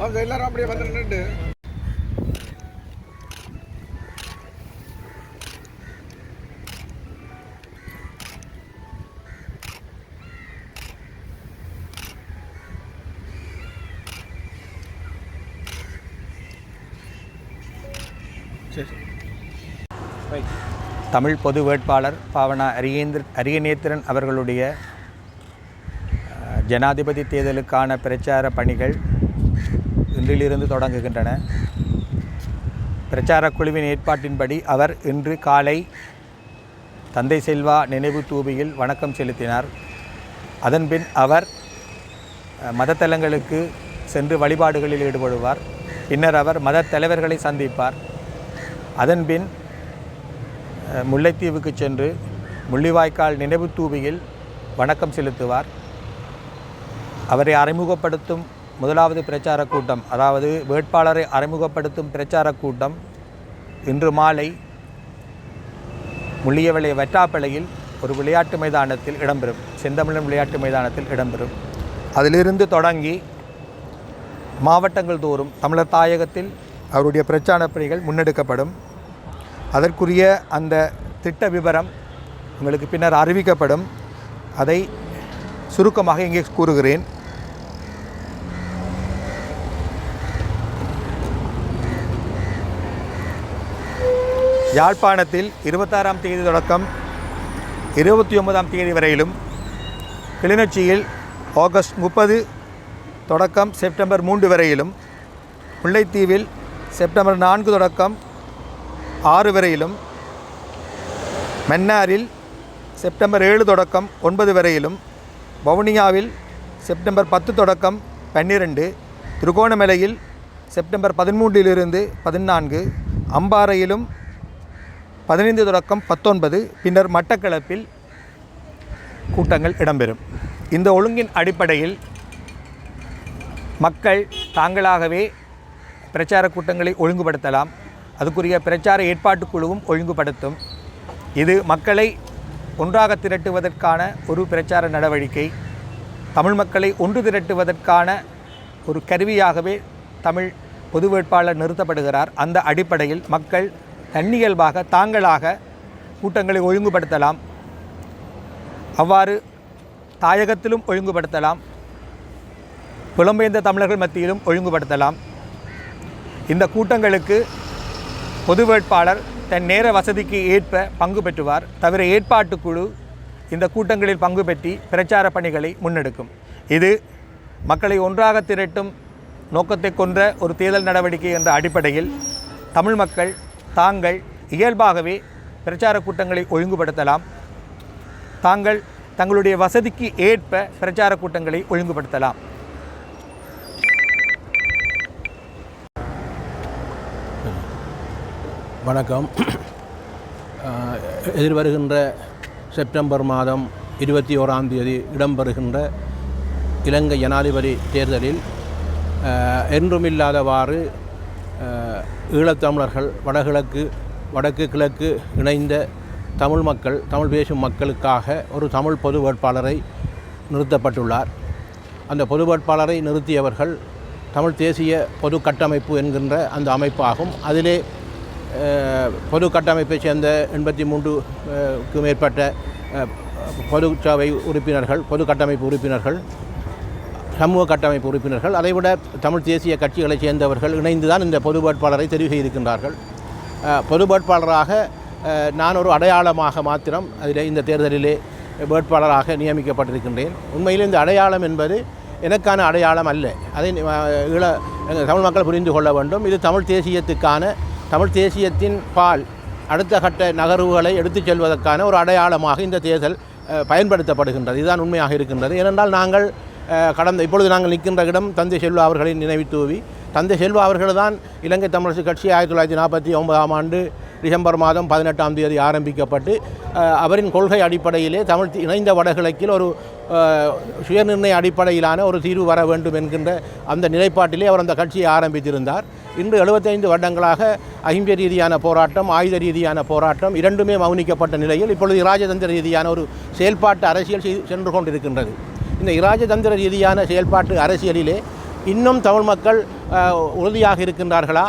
அவங்க எல்லாரும் அப்படியே வந்து நின்றுட்டு தமிழ் பொது வேட்பாளர் பாவனா அரியேந்திர அரியநேத்திரன் அவர்களுடைய ஜனாதிபதி தேர்தலுக்கான பிரச்சார பணிகள் இன்றிலிருந்து தொடங்குகின்றன. பிரச்சார குழுவின் ஏற்பாட்டின்படி அவர் இன்று காலை தந்தை செல்வா நினைவு தூபியில் வணக்கம் செலுத்தினார். அதன்பின் அவர் மதத்தலங்களுக்கு சென்று வழிபாடுகளில் ஈடுபடுவார். பின்னர் அவர் மத தலைவர்களை சந்திப்பார். அதன்பின் முல்லைத்தீவுக்கு சென்று முள்ளிவாய்க்கால் நினைவு தூபியில் வணக்கம் செலுத்துவார். அவரை அறிமுகப்படுத்தும் முதலாவது பிரச்சார கூட்டம் அதாவது வேட்பாளரை அறிமுகப்படுத்தும் பிரச்சார கூட்டம் இன்று மாலை முள்ளியவளை வட்டாப்பளையில் ஒரு விளையாட்டு மைதானத்தில் இடம்பெறும். செந்தமிழன் விளையாட்டு மைதானத்தில் இடம்பெறும். அதிலிருந்து தொடங்கி மாவட்டங்கள் தோறும் தமிழர் தாயகத்தில் அவருடைய பிரச்சார பணிகள் முன்னெடுக்கப்படும். அதற்குரிய அந்த திட்ட விவரம் உங்களுக்கு பின்னர் அறிவிக்கப்படும். அதை சுருக்கமாக இங்கே கூறுகிறேன். யாழ்ப்பாணத்தில் இருபத்தாறாம் தேதி தொடக்கம் இருபத்தி ஒன்பதாம் தேதி வரையிலும் கிளிநொச்சியில் ஆகஸ்ட் முப்பது தொடக்கம் செப்டம்பர் மூன்று வரையிலும் முல்லைத்தீவில் செப்டம்பர் நான்கு தொடக்கம் ஆறு வரையிலும் மன்னாரில் செப்டம்பர் ஏழு தொடக்கம் ஒன்பது வரையிலும் வவுனியாவில் செப்டம்பர் பத்து தொடக்கம் பன்னிரண்டு திருகோணமலையில் செப்டம்பர் பதிமூன்றிலிருந்து பதினான்கு அம்பாறையிலும் பதினைந்து தொடக்கம் பத்தொன்பது பின்னர் மட்டக்களப்பில் கூட்டங்கள் இடம்பெறும். இந்த ஒழுங்கின் அடிப்படையில் மக்கள் தாங்களாகவே பிரச்சார கூட்டங்களை ஒழுங்குபடுத்தலாம். அதுக்குரிய பிரச்சார ஏற்பாட்டுக்குழுவும் ஒழுங்குபடுத்தும். இது மக்களை ஒன்றாக திரட்டுவதற்கான ஒரு பிரச்சார நடவடிக்கை. தமிழ் மக்களை ஒன்று திரட்டுவதற்கான ஒரு கருவியாகவே தமிழ் பொது வேட்பாளர் நிறுத்தப்படுகிறார். அந்த அடிப்படையில் மக்கள் தன்னியல்பாக தாங்களாக கூட்டங்களை ஒழுங்குபடுத்தலாம். அவ்வாறு தாயகத்திலும் ஒழுங்குபடுத்தலாம். புலம்பெயர்ந்த தமிழர்கள் மத்தியிலும் ஒழுங்குபடுத்தலாம். இந்த கூட்டங்களுக்கு பொது வேட்பாளர் தன் நேர வசதிக்கு ஏற்ப பங்கு பெற்றுவார். தவிர ஏற்பாட்டுக் குழு இந்த கூட்டங்களில் பங்கு பெற்றி பிரச்சார பணிகளை முன்னெடுக்கும். இது மக்களை ஒன்றாக திரட்டும் நோக்கத்தை கொன்ற ஒரு தேர்தல் நடவடிக்கை என்ற அடிப்படையில் தமிழ் மக்கள் தாங்கள் இயல்பாகவே பிரச்சார கூட்டங்களை ஒழுங்குபடுத்தலாம். தாங்கள் தங்களுடைய வசதிக்கு ஏற்ப பிரச்சார கூட்டங்களை ஒழுங்குபடுத்தலாம். வணக்கம். எதிர்வருகின்ற செப்டம்பர் மாதம் இருபத்தி ஓராம் தேதி இடம்பெறுகின்ற இலங்கை ஜனாதிபதி தேர்தலில் என்றுமில்லாதவாறு ஈழத்தமிழர்கள் வடகிழக்கு வடக்கு கிழக்கு இணைந்த தமிழ் மக்கள் தமிழ் பேசும் மக்களுக்காக ஒரு தமிழ் பொது வேட்பாளரை நிறுத்தப்பட்டுள்ளார். அந்த பொது வேட்பாளரை நிறுத்தியவர்கள் தமிழ் தேசிய பொது கட்டமைப்பு என்கின்ற அந்த அமைப்பாகும். அதிலே பொது கட்டமைப்பைச் சேர்ந்த எண்பத்தி மூன்றுக்கு மேற்பட்ட அஹ், பொது உறுப்பினர்கள் பொது கட்டமைப்பு உறுப்பினர்கள் சமூக கட்டமைப்பு உறுப்பினர்கள் அதைவிட தமிழ் தேசிய கட்சிகளைச் சேர்ந்தவர்கள் இணைந்து தான் இந்த பொது வேட்பாளரை தெரிவு செய்திருக்கின்றார்கள். பொது வேட்பாளராக நான் ஒரு அடையாளமாக மாத்திரம் அதில் இந்த தேர்தலிலே வேட்பாளராக நியமிக்கப்பட்டிருக்கின்றேன். உண்மையில் இந்த அடையாளம் என்பது எனக்கான அடையாளம் அல்ல. அதை ஈழ தமிழ் மக்கள் புரிந்து கொள்ள வேண்டும். இது தமிழ் தேசியத்துக்கான தமிழ் தேசியத்தின் பால் அடுத்த கட்ட நகர்வுகளை எடுத்துச் செல்வதற்கான ஒரு அடையாளமாக இந்த தேர்தல் பயன்படுத்தப்படுகின்றது. இதுதான் உண்மையாக இருக்கின்றது. ஏனென்றால் நாங்கள் கடந்த இப்பொழுது நாங்கள் நிற்கின்ற இடம் தந்தை செல்வா அவர்களின் நினைவு தூவி. தந்தை செல்வா அவர்கள் தான் இலங்கை தமிழரசு கட்சி ஆயிரத்தி தொள்ளாயிரத்தி நாற்பத்தி ஒன்பதாம் ஆண்டு டிசம்பர் மாதம் பதினெட்டாம் தேதி ஆரம்பிக்கப்பட்டு அவரின் கொள்கை அடிப்படையிலே தமிழ் இணைந்த வடகிழக்கில் ஒரு சுயநிர்ணய அடிப்படையிலான ஒரு தீர்வு வர வேண்டும் என்கின்ற அந்த நிலைப்பாட்டிலே அவர் அந்த கட்சியை ஆரம்பித்திருந்தார். இன்று எழுபத்தைந்து வருடங்களாக அகிம்சை ரீதியான போராட்டம் ஆயுத ரீதியான போராட்டம் இரண்டுமே மௌனிக்கப்பட்ட நிலையில் இப்பொழுது ராஜதந்திர ரீதியான ஒரு செயல்பாட்டு அரசியல் சென்று கொண்டிருக்கின்றது. இந்த இராஜதந்திர ரீதியான செயல்பாட்டு அரசியலிலே இன்னும் தமிழ் மக்கள் உறுதியாக இருக்கின்றார்களா?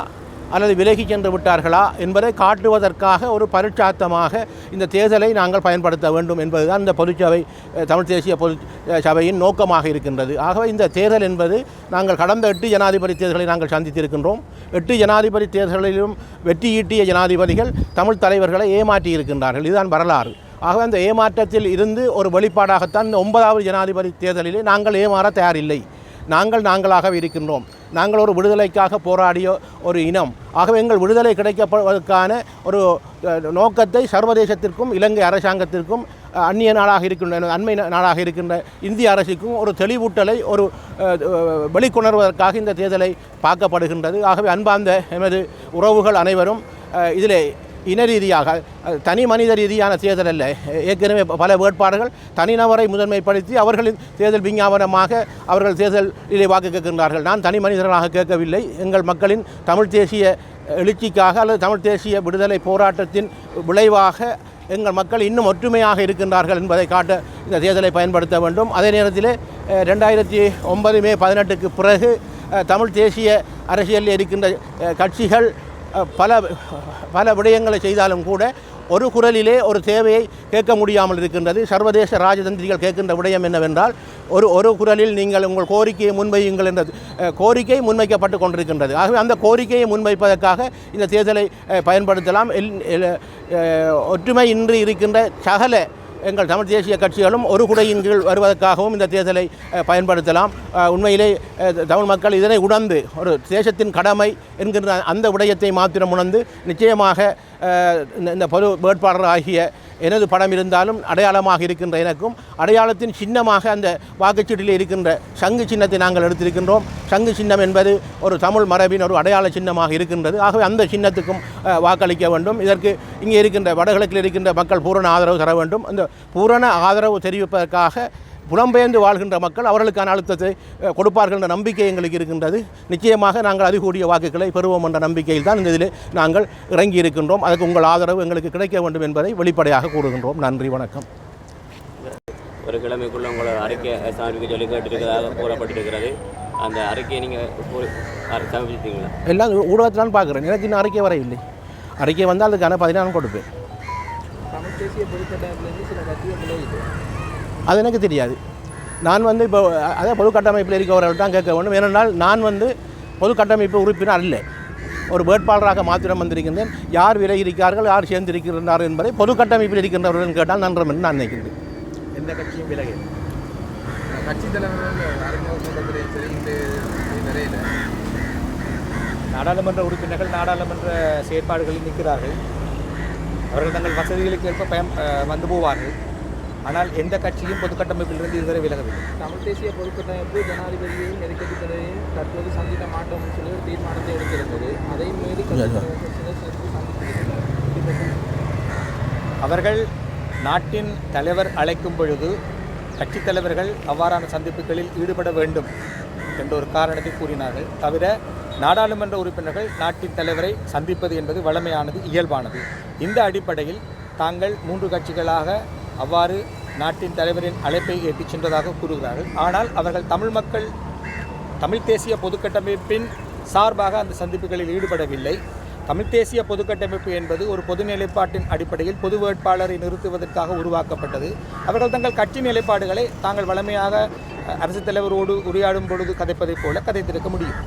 அல்லது விலகி சென்று விட்டார்களா? என்பதை காட்டுவதற்காக ஒரு பரிட்சாத்தமாக இந்த தேர்தலை நாங்கள் பயன்படுத்த வேண்டும் என்பதுதான் இந்த பொதுச்சபை தமிழ் தேசிய பொது சபையின் நோக்கமாக இருக்கின்றது. ஆகவே இந்த தேர்தல் என்பது நாங்கள் கடந்த எட்டு ஜனாதிபதி தேர்தலை நாங்கள் சந்தித்திருக்கின்றோம். எட்டு ஜனாதிபதி தேர்தலிலும் வெற்றியீட்டிய ஜனாதிபதிகள் தமிழ் தலைவர்களை ஏமாற்றி இருக்கின்றார்கள். இதுதான் வரலாறு. ஆகவே அந்த ஏமாற்றத்தில் இருந்து ஒரு வெளிப்பாடாகத்தான் இந்த ஒன்பதாவது ஜனாதிபதி தேர்தலிலே நாங்கள் ஏமாற தயாரில்லை. நாங்கள் நாங்களாகவே இருக்கின்றோம். நாங்கள் ஒரு விடுதலைக்காக போராடிய ஒரு இனம். ஆகவே எங்கள் விடுதலை கிடைக்கப்படுவதற்கான ஒரு நோக்கத்தை சர்வதேசத்திற்கும் இலங்கை அரசாங்கத்திற்கும் அந்நிய நாடாக இருக்கின்ற அண்மை நாடாக இருக்கின்ற இந்திய அரசுக்கும் ஒரு தெளிவூட்டலை ஒரு வெளிக்கொணர்வதற்காக இந்த தேர்தலை பார்க்கப்படுகின்றது. ஆகவே அன்பார்ந்த எமது உறவுகள் அனைவரும் இதிலே இன ரீதியாக தனி மனித ரீதியான தேர்தல் அல்ல. ஏற்கனவே பல வேட்பாளர்கள் தனிநபரை முதன்மைப்படுத்தி அவர்களின் தேர்தல் விஞ்ஞாபனமாக அவர்கள் தேர்தலிலே வாக்கு கேட்கின்றார்கள். நான் தனி மனிதர்களாக கேட்கவில்லை. எங்கள் மக்களின் தமிழ் தேசிய எழுச்சிக்காக அல்லது தமிழ் தேசிய விடுதலை போராட்டத்தின் விளைவாக எங்கள் மக்கள் இன்னும் ஒற்றுமையாக இருக்கின்றார்கள் என்பதை காட்ட இந்த தேர்தலை பயன்படுத்த வேண்டும். அதே நேரத்தில் ரெண்டாயிரத்தி ஒன்பது மே பதினெட்டுக்கு பிறகு தமிழ் தேசிய அரசியலில் இருக்கின்ற கட்சிகள் பல பல விடயங்களை செய்தாலும் கூட ஒரு குரலிலே ஒரு தேவையை கேட்க முடியாமல் இருக்கின்றது. சர்வதேச ராஜதந்திரிகள் கேட்கின்ற விடயம் என்னவென்றால் ஒரு ஒரு குரலில் நீங்கள் உங்கள் கோரிக்கையை முன்வையுங்கள் என்ற கோரிக்கை முன்வைக்கப்பட்டு கொண்டிருக்கின்றது. ஆகவே அந்த கோரிக்கையை முன்வைப்பதற்காக இந்த தேர்தலை பயன்படுத்தலாம். ஒற்றுமையின்றி ஒற்றுமை இன்றி இருக்கின்ற சகல எங்கள் தமிழ் தேசிய கட்சிகளும் ஒரு குடையின் கீழ் வருவதற்காகவும் இந்த தேர்தலை பயன்படுத்தலாம். உண்மையிலே தமிழ் மக்கள் இதனை உணர்ந்து ஒரு தேசத்தின் கடமை என்கின்ற அந்த விடயத்தை மாத்திரம் உணர்ந்து நிச்சயமாக இந்த- இந்த பொது வேட்பாளர் ஆகிய எனது படம் இருந்தாலும் அடையாளமாக இருக்கின்ற எனக்கும் அடையாளத்தின் சின்னமாக அந்த வாக்குச்சீட்டில் இருக்கின்ற சங்கு சின்னத்தை நாங்கள் எடுத்திருக்கின்றோம். சங்கு சின்னம் என்பது ஒரு தமிழ் மரபின் ஒரு அடையாள சின்னமாக இருக்கின்றது. ஆகவே அந்த சின்னத்துக்கும் வாக்களிக்க வேண்டும். இதற்கு இங்கே இருக்கின்ற வடகிழக்கில் இருக்கின்ற மக்கள் பூரண ஆதரவு தர வேண்டும். அந்த பூரண ஆதரவு தெரிவிப்பதற்காக புலம்பெயர்ந்து வாழ்கின்ற மக்கள் அவர்களுக்கான அழுத்தத்தை கொடுப்பார்கள் என்ற நம்பிக்கை எங்களுக்கு இருக்கின்றது. நிச்சயமாக நாங்கள் அதிகூடிய வாக்குகளை பெறுவோம் என்ற நம்பிக்கையில் தான் இந்த இதில் நாங்கள் இறங்கி இருக்கின்றோம். அதற்கு உங்கள் ஆதரவு எங்களுக்கு கிடைக்க வேண்டும் என்பதை வெளிப்படையாக கூறுகின்றோம். நன்றி வணக்கம். ஒரு கிழமைக்குள்ள உங்களோட அறிக்கை சமர்ப்பிக்க சொல்லி கேட்டிருக்கிறதாக கூறப்பட்டிருக்கிறது. அந்த அறிக்கையை நீங்கள் சமர்ப்பிச்சிட்டீங்களா? எல்லாம் ஊடகத்திலான்னு பார்க்குறேன். எனக்கு இன்னும் அறிக்கை வரையில்லை அறிக்கை வந்தால் அதுக்கான பதினாறு கொடுப்பேன். தமிழ் தேசிய பொதுக்கட்டமைப்பிலிருந்து சில கட்சிகள் விலகிட்டு அது எனக்கு தெரியாது. நான் வந்து இப்போ அதே பொது கட்டமைப்பில் இருக்கவர்கள் தான் கேட்க வேண்டும். ஏனென்றால் நான் வந்து பொது கட்டமைப்பு உறுப்பினர் அல்ல. ஒரு வேட்பாளராக மாத்திரம் வந்திருக்கின்றேன். யார் விலகி இருக்கிறார்கள் யார் சேர்ந்திருக்கிறார்கள் என்பதை பொது கட்டமைப்பில் இருக்கின்றவர்கள் கேட்டால் நன்றம் என்று நான் நினைக்கின்றேன். எந்த கட்சியும் விலகி கட்சி தலைவர்கள் நாடாளுமன்ற உறுப்பினர்கள் நாடாளுமன்ற செயற்பாடுகளில் நிற்கிறார்கள். அவர்கள் தங்கள் வசதிகளுக்கு ஏற்ப பயம் வந்து போவார்கள். ஆனால் எந்த கட்சியும் பொதுக்கட்டமைப்பிலிருந்து இதுவரை விலகவில்லை. தமிழ் தேசிய பொதுக்கட்டமைப்பு ஜனாதிபதியையும் நெருக்கடி தலையையும் தற்போது சந்திக்க மாட்டோம் சொல்லி ஒரு தீர்மானத்தை எடுத்திருந்தது. அதை மீறி அவர்கள் நாட்டின் தலைவர் அழைக்கும் பொழுது கட்சித் தலைவர்கள் அவ்வாறான சந்திப்புகளில் ஈடுபட வேண்டும் என்ற ஒரு காரணத்தை கூறினார்கள். தவிர நாடாளுமன்ற உறுப்பினர்கள் நாட்டின் தலைவரை சந்திப்பது என்பது வழமையானது இயல்பானது. இந்த அடிப்படையில் தாங்கள் மூன்று கட்சிகளாக அவ்வாறு நாட்டின் தலைவரின் அழைப்பை ஏற்றிச் சென்றதாக கூறுகிறார்கள். ஆனால் அவர்கள் தமிழ் மக்கள் தமிழ் தேசிய பொதுக்கட்டமைப்பின் சார்பாக அந்த சந்திப்புகளில் ஈடுபடவில்லை. தமிழ் தேசிய பொதுக்கட்டமைப்பு என்பது ஒரு பொது நிலைப்பாட்டின் அடிப்படையில் பொது வேட்பாளரை நிறுத்துவதற்காக உருவாக்கப்பட்டது. அவர்கள் தங்கள் கட்சி நிலைப்பாடுகளை தாங்கள் வளமையாக அரசு தலைவரோடு உரையாடும் பொழுது கதைப்பதைப் போல கதைத்திருக்க முடியும்.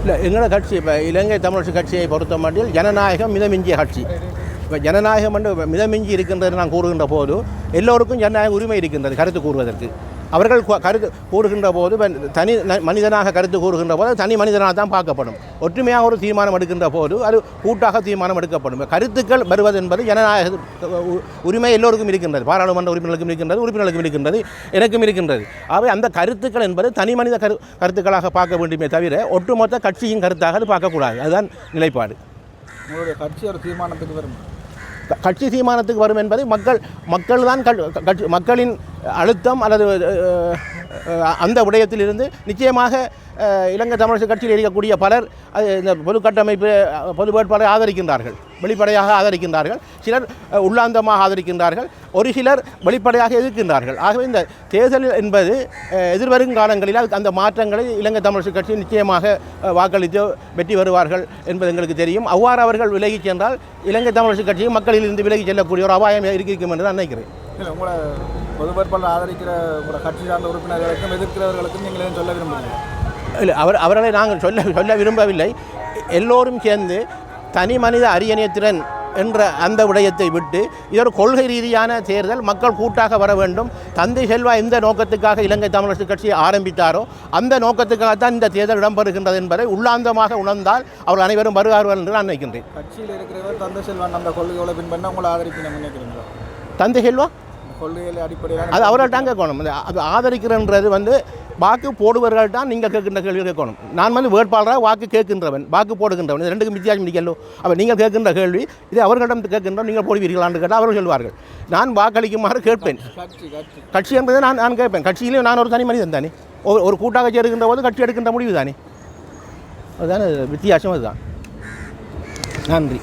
இல்லை எங்களோட கட்சி இப்போ இலங்கை தமிழரசு கட்சியை பொறுத்த மட்டில் ஜனநாயகம் மிதமிஞ்சிய கட்சி. இப்போ ஜனநாயகம் என்று மிதமிஞ்சி இருக்கின்றது நான் கூறுகின்ற போது எல்லோருக்கும் ஜனநாயக உரிமை இருக்கின்றது கருத்து கூறுவதற்கு. அவர்கள் கருத்து கூறுகின்ற போது தனி மனிதனாக கருத்து கூறுகின்ற போது தனி மனிதனாக தான் பார்க்கப்படும். ஒற்றுமையாக ஒரு தீர்மானம் எடுக்கின்ற போது அது கூட்டாக தீர்மானம் எடுக்கப்படும். கருத்துக்கள் வருவது என்பது ஜனநாயக உ- உரிமை எல்லோருக்கும் இருக்கின்றது. பாராளுமன்ற உறுப்பினர்களுக்கும் இருக்கின்றது உறுப்பினர்களுக்கும் இருக்கின்றது எனக்கும் இருக்கின்றது. ஆகவே அந்த கருத்துக்கள் என்பது தனி மனித கரு கருத்துக்களாக பார்க்க வேண்டுமே தவிர ஒட்டுமொத்த கட்சியின் கருத்தாக அது பார்க்கக்கூடாது. அதுதான் நிலைப்பாடு. உங்களுடைய கட்சி ஒரு தீர்மானத்துக்கு வரும்? கட்சி தீர்மானத்துக்கு வரும் என்பதை மக்கள் மக்கள் தான் கட்சி மக்களின் அழுத்தம் அல்லது அந்த விடயத்திலிருந்து நிச்சயமாக இலங்கை தமிழரசு கட்சியில் இருக்கக்கூடிய பலர் அது இந்த பொது கட்டமைப்பு பொது வேட்பாளரை ஆதரிக்கின்றார்கள். வெளிப்படையாக ஆதரிக்கின்றார்கள். சிலர் உள்ளாந்தமாக ஆதரிக்கின்றார்கள். ஒரு சிலர் வெளிப்படையாக எதிர்க்கின்றார்கள். ஆகவே இந்த தேர்தல் என்பது எதிர்வரும் காலங்களில் அதுக்கு அந்த மாற்றங்களை இலங்கை தமிழரசு கட்சி நிச்சயமாக வாக்களித்து வெற்றி வருவார்கள் என்பது எங்களுக்கு தெரியும். அவ்வாறு அவர்கள் விலகிச் சென்றால் இலங்கை தமிழரசு கட்சியும் மக்களிலிருந்து விலகிச் செல்லக்கூடிய ஒரு அபாயம் இருக்கும் என்று நான் நினைக்கிறேன். இல்லை உங்களை பொது வேட்பாளர் ஆதரிக்கிற உங்களோட கட்சி சார்ந்த உறுப்பினர்களுக்கும் எதிர்க்கிறவர்களுக்கும் நீங்கள் எதுவும் சொல்ல விரும்புகிறீங்க இல்லை அவர் அவர்களை நாங்கள் சொல்ல சொல்ல விரும்பவில்லை. எல்லோரும் சேர்ந்து தனி மனித அரியணையத்திறன் என்ற அந்த விடயத்தை விட்டு இது ஒரு கொள்கை ரீதியான தேர்தல் மக்கள் கூட்டாக வர வேண்டும். தந்தை செல்வா எந்த நோக்கத்துக்காக இலங்கை தமிழரசு கட்சியை ஆரம்பித்தாரோ அந்த நோக்கத்துக்காகத்தான் இந்த தேர்தல் இடம்பெறுகின்றது என்பதை உள்ளாந்தமாக உணர்ந்தால் அவர் அனைவரும் வருவார்கள் என்று நான் நினைக்கின்றேன். கட்சியில் இருக்கிறவர் தந்தை செல்வன் அந்த கொள்கைகளை பின்பற்ற உங்களை ஆதரிக்கணும் நினைக்கிறீங்களா தந்தை செல்வா? அது அவர்கள்ட்ட கேட்கணும். அது ஆதரிக்கிறன்றது வந்து வாக்கு போடுவர்கள் தான் நீங்கள் கேட்கின்ற கேள்வி கேட்கணும். நான் வந்து வேட்பாளராக வாக்கு கேட்கின்றவன் வாக்கு போடுகின்றவன். இது ரெண்டுக்கும் வித்தியாசம் நிற்கலோ அப்போ நீங்கள் கேட்கின்ற கேள்வி இது அவர்களிடம் கேட்கின்றோம் நீங்கள் போடுவீர்களான்னு கேட்டால் அவர்கள் சொல்வார்கள். நான் வாக்களிக்குமாறு கேட்பேன். கட்சி கட்சி கட்சி. என்பதை நான் நான் கேட்பேன். கட்சியிலேயும் நான் ஒரு தனி மனிதன் தானே. ஒரு ஒரு கூட்டாக சேருகின்ற போது கட்சி எடுக்கின்ற முடிவு தானே. அதுதானே வித்தியாசம் அதுதான். நன்றி.